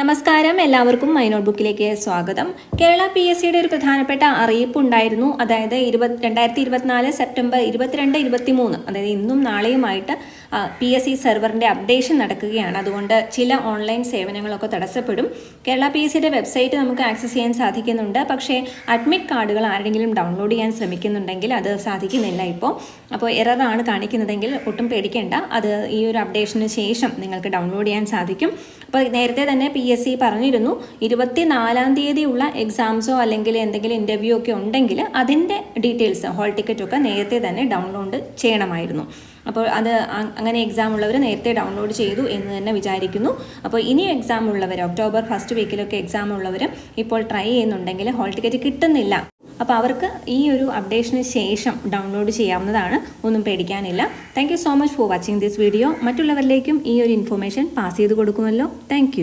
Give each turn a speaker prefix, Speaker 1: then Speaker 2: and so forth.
Speaker 1: നമസ്കാരം. എല്ലാവർക്കും my not ബുക്കിലേക്ക് സ്വാഗതം. കേരള പി എസ് സിയുടെ ഒരു പ്രധാനപ്പെട്ട അറിയിപ്പ് ഉണ്ടായിരുന്നു അതായത് ഇരുപത് രണ്ടായിരത്തി ഇരുപത്തിനാല് സെപ്റ്റംബർ ഇരുപത്തിരണ്ട് ഇരുപത്തി മൂന്ന് അതായത് ഇന്നും നാളെയുമായിട്ട് പി എസ് സി സെർവറിന്റെ അപ്ഡേഷൻ നടക്കുകയാണ്. അതുകൊണ്ട് ചില ഓൺലൈൻ സേവനങ്ങളൊക്കെ തടസ്സപ്പെടും. കേരള പി എസ് സിയുടെ വെബ്സൈറ്റ് നമുക്ക് ആക്സസ് ചെയ്യാൻ സാധിക്കുന്നുണ്ട്. പക്ഷേ അഡ്മിറ്റ് കാർഡുകൾ ആരെങ്കിലും ഡൗൺലോഡ് ചെയ്യാൻ ശ്രമിക്കുന്നുണ്ടെങ്കിൽ അത് സാധിക്കുന്നില്ല ഇപ്പോൾ. അപ്പോൾ എററാണ് കാണിക്കുന്നതെങ്കിൽ ഒട്ടും പേടിക്കേണ്ട. അത് ഈ ഒരു അപ്ഡേഷന് ശേഷം നിങ്ങൾക്ക് ഡൗൺലോഡ് ചെയ്യാൻ സാധിക്കും. അപ്പോൾ നേരത്തെ തന്നെ പി എസ് സി പറഞ്ഞിരുന്നു ഇരുപത്തിനാലാം തീയതിയുള്ള എക്സാംസോ അല്ലെങ്കിൽ എന്തെങ്കിലും ഇന്റർവ്യൂ ഒക്കെ ഉണ്ടെങ്കിൽ അതിന്റെ ഡീറ്റെയിൽസ് ഹോൾ ടിക്കറ്റ് ഒക്കെ നേരത്തെ തന്നെ ഡൗൺലോഡ് ചെയ്യണമായിരുന്നു. അപ്പോൾ അത് അങ്ങനെ എക്സാം ഉള്ളവർ നേരത്തെ ഡൗൺലോഡ് ചെയ്തു എന്ന് തന്നെ വിചാരിക്കുന്നു. അപ്പോൾ ഇനി എക്സാം ഉള്ളവർ ഒക്ടോബർ ഫസ്റ്റ് വീക്കിലൊക്കെ എക്സാം ഉള്ളവർ ഇപ്പോൾ ട്രൈ ചെയ്യുന്നുണ്ടെങ്കിൽ ഹോൾ ടിക്കറ്റ് കിട്ടുന്നില്ല. അപ്പോൾ അവർക്ക് ഈ ഒരു അപ്ഡേഷന് ശേഷം ഡൗൺലോഡ് ചെയ്യാവുന്നതാണ്. ഒന്നും പേടിക്കാനില്ല. Thank so much for watching this video മറ്റുള്ളവരിലേക്കും ഈ ഒരു ഇൻഫർമേഷൻ പാസ് ചെയ്ത് കൊടുക്കുമല്ലോ. താങ്ക്